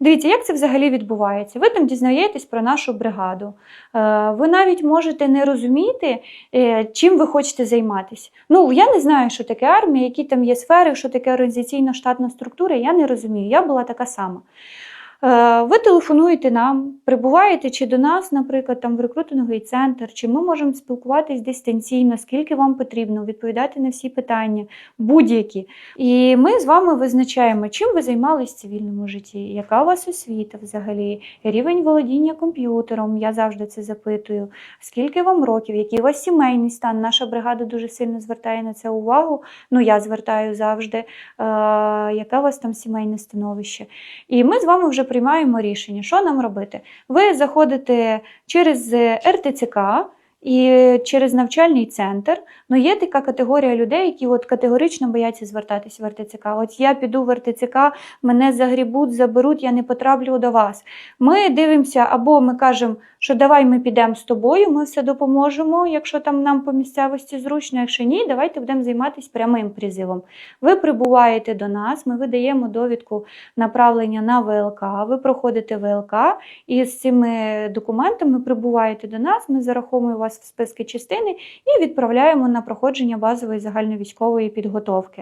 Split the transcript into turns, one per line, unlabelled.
Дивіться, як це взагалі відбувається? Ви там дізнаєтесь про нашу бригаду. Е, Ви навіть можете не розуміти, е, чим ви хочете займатися. Ну, я не знаю, що таке армія, які там є сфери, що таке організаційно штатна структура, я не розумію. Я була така сама. Е, Ви телефонуєте нам, прибуваєте чи до нас, наприклад, там в рекрутинговий центр, чи ми можемо спілкуватись дистанційно, скільки вам потрібно, відповідати на всі питання, будь-які. І ми з вами визначаємо, чим ви займались в цивільному житті, яка у вас освіта взагалі, рівень володіння комп'ютером. Я завжди це запитую. Скільки вам років, який у вас сімейний стан? Наша бригада дуже сильно звертає на це увагу. Ну, я звертаю завжди, е, яке у вас там сімейне становище. І ми з вами вже приймаємо рішення, що нам робити. Ви заходите через РТЦК. І через навчальний центр ну є така категорія людей, які от категорично бояться звертатись в РТЦК. От я піду в РТЦК, мене загрібуть, заберуть, я не потраплю до вас. Ми дивимося, або ми кажемо, що давай ми підемо з тобою, ми все допоможемо, якщо там нам по місцевості зручно. Якщо ні, давайте будемо займатися прямим призивом. Ви прибуваєте до нас, ми видаємо довідку направлення на ВЛК. Ви проходите ВЛК, і з цими документами прибуваєте до нас. Ми зараховуємо вас в списки частини і відправляємо на проходження базової загальновійськової підготовки.